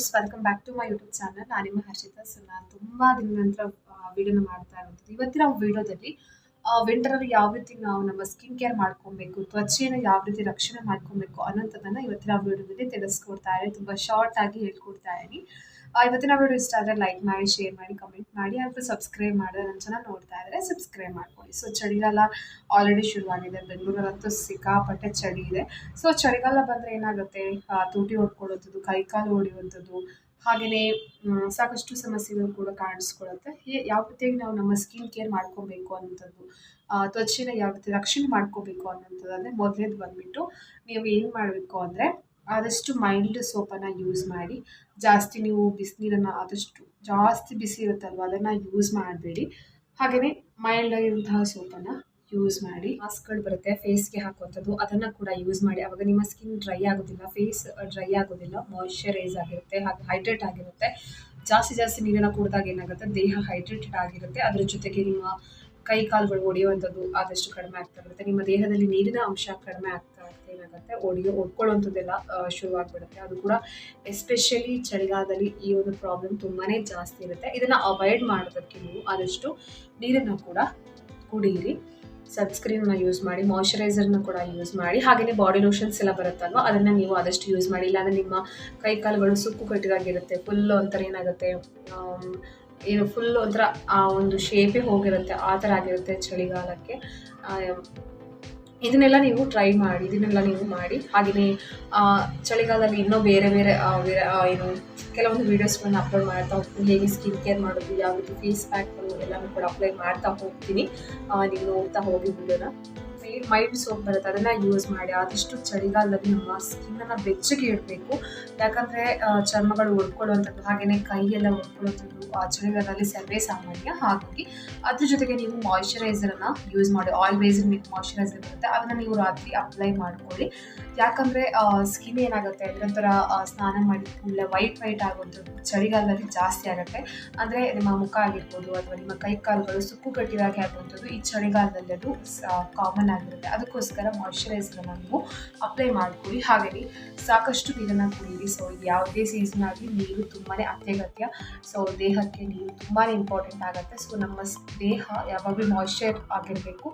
Friends welcome back to my YouTube channel ನಾನು ನಿಮ್ಮ Harshita so ನಾನು ತುಂಬ ದಿನ ನಂತರ ವಿಡಿಯೋನ ಮಾಡ್ತಾ ಇರೋದು. ಇವತ್ತಿನ ವಿಡಿಯೋದಲ್ಲಿ ವಿಂಟರಲ್ಲಿ ಯಾವ ರೀತಿ ನಾವು ನಮ್ಮ ಸ್ಕಿನ್ ಕೇರ್ ಮಾಡ್ಕೊಬೇಕು, ತ್ವಚೆಯನ್ನು ಯಾವ ರೀತಿ ರಕ್ಷಣೆ ಮಾಡ್ಕೊಬೇಕು ಅನ್ನೋದನ್ನ ಇವತ್ತಿನ ವಿಡಿಯೋದಲ್ಲಿ ತಿಳಿಸ್ಕೊಡ್ತಾ ಇದ್ದೀನಿ ತುಂಬಾ ಶಾರ್ಟ್ ಆಗಿ ಹೇಳ್ಕೊಡ್ತಾ ಇದ್ದೀನಿ. ಇವತ್ತಿನ ವಿಡಿಯೋ ಇಷ್ಟ ಆದರೆ ಲೈಕ್ ಮಾಡಿ ಶೇರ್ ಮಾಡಿ ಕಮೆಂಟ್ ಮಾಡಿ ಅಥವಾ ಸಬ್ಸ್ಕ್ರೈಬ್ ಮಾಡಿದ್ರೆ ನನ್ನ ಚೆನ್ನಾಗಿ ನೋಡ್ತಾ ಸಬ್ಸ್ಕ್ರೈಬ್ ಮಾಡ್ಕೊಳ್ಳಿ. ಸೊ ಚಳಿಗಾಲ ಆಲ್ರೆಡಿ ಶುರುವಾಗಿದೆ. ಬೆಂಗಳೂರಲ್ಲಂತೂ ಸಿಕ್ಕಾಪಟ್ಟೆ ಚಳಿ ಇದೆ. ಸೊ ಚಳಿಗಾಲ ಬಂದರೆ ಏನಾಗುತ್ತೆ? ತೂಟಿ ಕೈ ಕೈಕಾಲು ಹೊಡೆಯುವಂಥದ್ದು ಹಾಗೆಯೇ ಸಾಕಷ್ಟು ಸಮಸ್ಯೆಗಳು ಕೂಡ ಕಾಣಿಸ್ಕೊಳ್ಳುತ್ತೆ. ಯಾವ ರೀತಿಯಾಗಿ ನಾವು ನಮ್ಮ ಸ್ಕಿನ್ ಕೇರ್ ಮಾಡ್ಕೊಬೇಕು ಅನ್ನೋಂಥದ್ದು ತ್ವಚೆನ ಯಾವ ರೀತಿ ರಕ್ಷಣೆ ಮಾಡ್ಕೋಬೇಕು ಅನ್ನೋಂಥದ್ದು ಅಂದರೆ ಮೊದಲೇದು ಬಂದುಬಿಟ್ಟು ನೀವು ಏನು ಮಾಡಬೇಕು ಅಂದರೆ ಆದಷ್ಟು ಮೈಲ್ಡ್ ಸೋಪನ್ನು ಯೂಸ್ ಮಾಡಿ. ಜಾಸ್ತಿ ನೀವು ಬಿಸಿನೀರನ್ನು ಆದಷ್ಟು ಜಾಸ್ತಿ ಬಿಸಿ ಇರುತ್ತಲ್ವ ಅದನ್ನು ಯೂಸ್ ಮಾಡಬೇಡಿ. ಹಾಗೆಯೇ ಮೈಲ್ಡ್ ಆಗಿರುವಂತಹ ಸೋಪನ್ನು ಯೂಸ್ ಮಾಡಿ ಮಾಸ್ಕ್ಗಳು ಬರುತ್ತೆ ಫೇಸ್ಗೆ ಹಾಕುವಂಥದ್ದು, ಅದನ್ನು ಕೂಡ ಯೂಸ್ ಮಾಡಿ. ಅವಾಗ ನಿಮ್ಮ ಸ್ಕಿನ್ ಡ್ರೈ ಆಗೋದಿಲ್ಲ ಫೇಸ್ ಡ್ರೈ ಆಗೋದಿಲ್ಲ ಮಾಯ್ಶ್ಚರೈಸ್ ಆಗಿರುತ್ತೆ ಹಾಗೆ ಹೈಡ್ರೇಟ್ ಆಗಿರುತ್ತೆ. ಜಾಸ್ತಿ ಜಾಸ್ತಿ ನೀರನ್ನು ಕುಡಿದಾಗ ಏನಾಗುತ್ತೆ? ದೇಹ ಹೈಡ್ರೇಟೆಡ್ ಆಗಿರುತ್ತೆ. ಅದರ ಜೊತೆಗೆ ನಿಮ್ಮ ಕೈ ಕಾಲುಗಳು ಒಡೆಯುವಂಥದ್ದು ಆದಷ್ಟು ಕಡಿಮೆ ಆಗ್ತಾ ಇರುತ್ತೆ ನಿಮ್ಮ ದೇಹದಲ್ಲಿ ನೀರಿನ ಅಂಶ ಕಡಿಮೆ ಆಗ್ತಾ ಇರುತ್ತೆ ಏನಾಗುತ್ತೆ? ಒಡೆಯೋ ಒಡ್ಕೊಳ್ಳೋಂಥದ್ದೆಲ್ಲ ಶುರುವಾಗ್ಬಿಡುತ್ತೆ. ಅದು ಕೂಡ ಎಸ್ಪೆಷಲಿ ಚಳಿಗಾಲದಲ್ಲಿ ಈ ಒಂದು ಪ್ರಾಬ್ಲಮ್ ತುಂಬಾ ಜಾಸ್ತಿ ಇರುತ್ತೆ. ಇದನ್ನು ಅವಾಯ್ಡ್ ಮಾಡೋದಕ್ಕೆ ನೀವು ಆದಷ್ಟು ನೀರನ್ನು ಕೂಡ ಕುಡಿಯಿರಿ. ಸನ್ಸ್ಕ್ರೀನ್ನ ಯೂಸ್ ಮಾಡಿ ಮಾಯಿಶ್ಚರೈಸರ್ನ ಕೂಡ ಯೂಸ್ ಮಾಡಿ. ಹಾಗೆಯೇ ಬಾಡಿ ಲೋಷನ್ಸ್ ಎಲ್ಲ ಬರುತ್ತಲ್ವ? ಅದನ್ನು ನೀವು ಆದಷ್ಟು ಯೂಸ್ ಮಾಡಿ. ಇಲ್ಲಾಂದರೆ ನಿಮ್ಮ ಕೈ ಕಾಲುಗಳು ಸುಕ್ಕು ಕಟ್ಟಿದಾಗಿರುತ್ತೆ ಫುಲ್ ಒಂಥರ ಏನಾಗುತ್ತೆ ಏನು ಫುಲ್ ಒಂಥರ ಆ ಒಂದು ಶೇಪೇ ಹೋಗಿರುತ್ತೆ, ಆ ಥರ ಆಗಿರುತ್ತೆ ಚಳಿಗಾಲಕ್ಕೆ. ಇದನ್ನೆಲ್ಲ ನೀವು ಟ್ರೈ ಮಾಡಿ, ಇದನ್ನೆಲ್ಲ ನೀವು ಮಾಡಿ. ಹಾಗೆಯೇ ಚಳಿಗಾಲದಲ್ಲಿ ಇನ್ನೂ ಬೇರೆ ಬೇರೆ ಬೇರೆ ಏನು ಕೆಲವೊಂದು ವೀಡಿಯೋಸ್ಗಳನ್ನ ಅಪ್ಲೋಡ್ ಮಾಡ್ತಾ ಹೋಗ್ತೀನಿ. ಹೇಗೆ ಸ್ಕಿನ್ ಕೇರ್ ಮಾಡೋದು, ಯಾವ ರೀತಿ ಫೇಸ್ ಪ್ಯಾಕ್ಗಳು ಎಲ್ಲನೂ ಕೂಡ ಅಪ್ಲೈ ಮಾಡ್ತಾ ಹೋಗ್ತೀನಿ. ನೀವು ನೋಡ್ತಾ ಹೋಗಿ ವಿಡಿಯೋನ ಮೈಲ್ಡ್ ಸೋಪ್ ಬರುತ್ತೆ. ಅದನ್ನು ಯೂಸ್ ಮಾಡಿ. ಆದಷ್ಟು ಚಳಿಗಾಲದಲ್ಲಿ ನಮ್ಮ ಸ್ಕಿನ್ನನ್ನು ಬೆಚ್ಚಗೆ ಇಡಬೇಕು. ಯಾಕಂದರೆ ಚರ್ಮಗಳು ಒಡ್ಕೊಳ್ಳುವಂಥದ್ದು ಹಾಗೆಯೇ ಕೈಯೆಲ್ಲ ಒಡ್ಕೊಳ್ಳುವಂಥದ್ದು, ಆ ಚಳಿಗಾಲದಲ್ಲಿ ಸರ್ವೇ ಸಾಮಾನ್ಯ ಹಾಗಾಗಿ ಅದ್ರ ಜೊತೆಗೆ ನೀವು ಮಾಯ್ಶ್ಚರೈಸರನ್ನು ಯೂಸ್ ಮಾಡಿ. ಆಯಿಲ್ ಬೇಸ್ಡ್ ಮಾಯಿಶ್ಚರೈಸರ್ ಬರುತ್ತೆ. ಅದನ್ನು ನೀವು ರಾತ್ರಿ ಅಪ್ಲೈ ಮಾಡ್ಕೊಳ್ಳಿ. ಯಾಕಂದರೆ ಸ್ಕಿನ್ ಏನಾಗುತ್ತೆ? ಅಂದರೆ ಒಂಥರ ಸ್ನಾನ ಮಾಡಿ ಕೂಡಲೇ ವೈಟ್ ವೈಟ್ ಆಗುವಂಥದ್ದು ಚಳಿಗಾಲದಲ್ಲಿ ಜಾಸ್ತಿ ಆಗುತ್ತೆ. ಅಂದರೆ ನಿಮ್ಮ ಮುಖ ಆಗಿರ್ಬೋದು, ಅಥವಾ ನಿಮ್ಮ ಕೈ ಕಾಲುಗಳು ಸುಕ್ಕು ಕಟ್ಟಿದಾಗೆ ಆಗುವಂಥದ್ದು, ಈ ಚಳಿಗಾಲದಲ್ಲಿ ಅದು ಕಾಮನ್ ಆಗಿರುತ್ತೆ ಅದಕ್ಕೋಸ್ಕರ ಮಾಯಶ್ಚರೈಸರ್ ನೀವು ಅಪ್ಲೈ ಮಾಡ್ಕೊಳ್ಳಿ. ಹಾಗೆಯೇ ಸಾಕಷ್ಟು ನೀರನ್ನು ಕುಡಿಯಿರಿ. ಸೊ ಯಾವುದೇ ಸೀಸನ್ ಆಗಲಿ ನೀರು ತುಂಬಾ ಅತ್ಯಗತ್ಯ. ಸೊ ದೇಹಕ್ಕೆ ನೀರು ತುಂಬಾ ಇಂಪಾರ್ಟೆಂಟ್ ಆಗುತ್ತೆ. ಸೊ ನಮ್ಮ ದೇಹ ಯಾವಾಗಲೂ ಮಾಯ್ಶ್ಚರ್ ಆಗಿರಬೇಕು.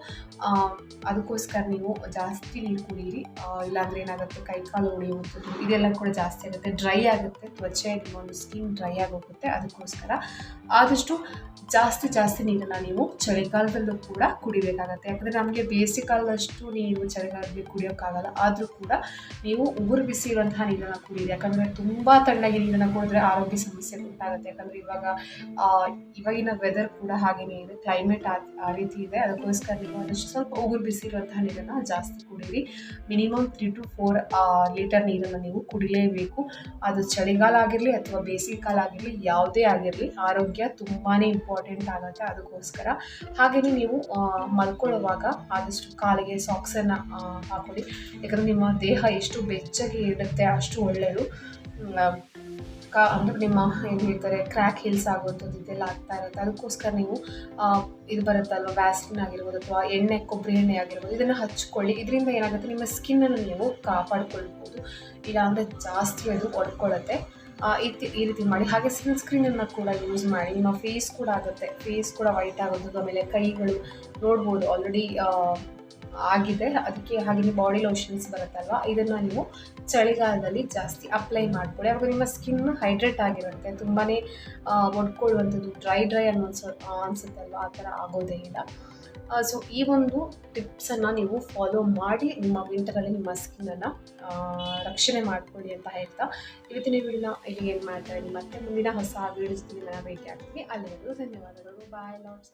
ಅದಕ್ಕೋಸ್ಕರ ನೀವು ಜಾಸ್ತಿ ನೀರು ಕುಡಿಯಿರಿ. ಇಲ್ಲಾಂದರೆ ಏನಾಗುತ್ತೆ? ಕೈ ಕಾಲು ಉಳಿಯುವಂಥದ್ದು ಇದೆಲ್ಲ ಕೂಡ ಜಾಸ್ತಿ ಆಗುತ್ತೆ. ಡ್ರೈ ಆಗುತ್ತೆ. ತ್ವಚೆ ನಿಮ್ಮ ಒಂದು ಸ್ಕಿನ್ ಡ್ರೈ ಆಗೋಗುತ್ತೆ. ಅದಕ್ಕೋಸ್ಕರ ಆದಷ್ಟು ಜಾಸ್ತಿ ಜಾಸ್ತಿ ನೀರನ್ನು ನೀವು ಚಳಿಗಾಲದಲ್ಲೂ ಕೂಡ ಕುಡಿಬೇಕಾಗತ್ತೆ. ಯಾಕಂದರೆ ನಮಗೆ ಬೇಸಿಗೆಕಾಲದಷ್ಟು ನೀವು ಚಳಿಗಾಲದಲ್ಲಿ ಕುಡಿಯೋಕ್ಕಾಗಲ್ಲ ಆದರೂ ಕೂಡ ನೀವು ಉಗುರು ಬಿಸಿ ಇರುವಂತಹ ನೀರನ್ನು ಕುಡಿಯಿರಿ. ಯಾಕಂದರೆ ತುಂಬ ತಣ್ಣಗೆ ನೀರನ್ನು ಕುಡಿದ್ರೆ ಆರೋಗ್ಯ ಸಮಸ್ಯೆ ಉಂಟಾಗುತ್ತೆ. ಯಾಕಂದರೆ ಇವಾಗ ಇವಾಗಿನ ವೆದರ್ ಕೂಡ ಹಾಗೆಯೇ ಇದೆ. ಕ್ಲೈಮೇಟ್ ಆ ರೀತಿ ಇದೆ. ಅದಕ್ಕೋಸ್ಕರ ನೀವು ಆದಷ್ಟು ಸ್ವಲ್ಪ ಉಗುರು ಬಿಸಿ ಇರುವಂತಹ ನೀರನ್ನು ಜಾಸ್ತಿ ಕುಡೀರಿ minimum three to four litre ನೀರನ್ನು ನೀವು ಕುಡಿಲೇಬೇಕು. ಅದು ಚಳಿಗಾಲ ಆಗಿರಲಿ ಅಥವಾ ಬೇಸಿಗೆ ಕಾಲ ಆಗಿರಲಿ, ಯಾವುದೇ ಆಗಿರಲಿ ಆರೋಗ್ಯ ತುಂಬಾ ಇಂಪಾರ್ಟೆಂಟ್ ಆಗುತ್ತೆ. ಅದಕ್ಕೋಸ್ಕರ ಹಾಗೆಯೇ ನೀವು ಮಲ್ಕೊಳ್ಳುವಾಗ ಆದಷ್ಟು ಕಾಲಿಗೆ ಸಾಕ್ಸನ್ನು ಹಾಕೊಳ್ಳಿ. ಯಾಕಂದರೆ ನಿಮ್ಮ ದೇಹ ಎಷ್ಟು ಬೆಚ್ಚಗೆ ಇರುತ್ತೆ, ಅಷ್ಟು ಒಳ್ಳೆಯದು ಕಾ, ಅಂದರೆ ನಿಮ್ಮ, ಏನು ಹೇಳ್ತಾರೆ ಕ್ರ್ಯಾಕ್ ಹಿಲ್ಸ್ ಆಗುವಂಥದ್ದು ಇದೆಲ್ಲ ಆಗ್ತಾ ಇರುತ್ತೆ. ಅದಕ್ಕೋಸ್ಕರ ನೀವು ಇದು ಬರುತ್ತಲ್ವ ವ್ಯಾಸ್ಲಿನ್ ಆಗಿರ್ಬೋದು ಅಥವಾ ಎಣ್ಣೆ, ಕೊಬ್ಬರಿ ಎಣ್ಣೆ ಆಗಿರ್ಬೋದು, ಇದನ್ನು ಹಚ್ಕೊಳ್ಳಿ. ಇದರಿಂದ ಏನಾಗುತ್ತೆ, ನಿಮ್ಮ ಸ್ಕಿನ್ನನ್ನು ನೀವು ಕಾಪಾಡಿಕೊಳ್ಬೋದು. ಇಲ್ಲ ಅಂದರೆ ಜಾಸ್ತಿ ಅದು ಒಡ್ಕೊಳ್ಳುತ್ತೆ ಈ ರೀತಿ ಮಾಡಿ. ಹಾಗೆ ಸನ್ಸ್ಕ್ರೀನನ್ನು ಕೂಡ ಯೂಸ್ ಮಾಡಿ. ನಿಮ್ಮ ಫೇಸ್ ಕೂಡ ಆಗುತ್ತೆ. ಫೇಸ್ ಕೂಡ ವೈಟ್ ಆಗೋದು ಆಮೇಲೆ ಕೈಗಳು ನೋಡ್ಬೋದು. ಆಲ್ರೆಡಿ ಆಗಿದೆ. ಅದಕ್ಕೆ ಹಾಗೆ ಬಾಡಿ ಲೋಷನ್ಸ್ ಬರುತ್ತಲ್ವ? ಇದನ್ನು ನೀವು ಚಳಿಗಾಲದಲ್ಲಿ ಜಾಸ್ತಿ ಅಪ್ಲೈ ಮಾಡ್ಕೊಳ್ಳಿ. ಅವಾಗ ನಿಮ್ಮ ಸ್ಕಿನ್ ಹೈಡ್ರೇಟ್ ಆಗಿರುತ್ತೆ. ತುಂಬಾ ಒಡ್ಕೊಳ್ಳುವಂಥದ್ದು ಡ್ರೈ ಡ್ರೈ ಅನ್ನೋ ಅನಿಸುತ್ತಲ್ವ? ಆ ಥರ ಆಗೋದೇ ಇಲ್ಲ. ಸೊ ಈ ಒಂದು ಟಿಪ್ಸನ್ನು ನೀವು ಫಾಲೋ ಮಾಡಿ, ನಿಮ್ಮ ವಿಂಟರಲ್ಲಿ ನಿಮ್ಮ ಸ್ಕಿನ್ನನ್ನು ರಕ್ಷಣೆ ಮಾಡ್ಕೊಳ್ಳಿ ಅಂತ ಹೇಳ್ತಾ ಇವತ್ತಿನ ವಿಡಿಯೋನ ಇಲ್ಲಿ ಏನು ಮಾಡ್ತಾ ಇದ್ದೀನಿ? ಮತ್ತೆ ಮುಂದಿನ ಹೊಸ ವಿಡಿಯೋಸ್ ನಿಮ್ಮನ್ನು ಭೇಟಿ ಆಗ್ತೀನಿ ಅಲ್ಲಿವರೆಗೂ ಧನ್ಯವಾದಗಳು. ಬಾಯ್ ಲಾಟ್ಸ್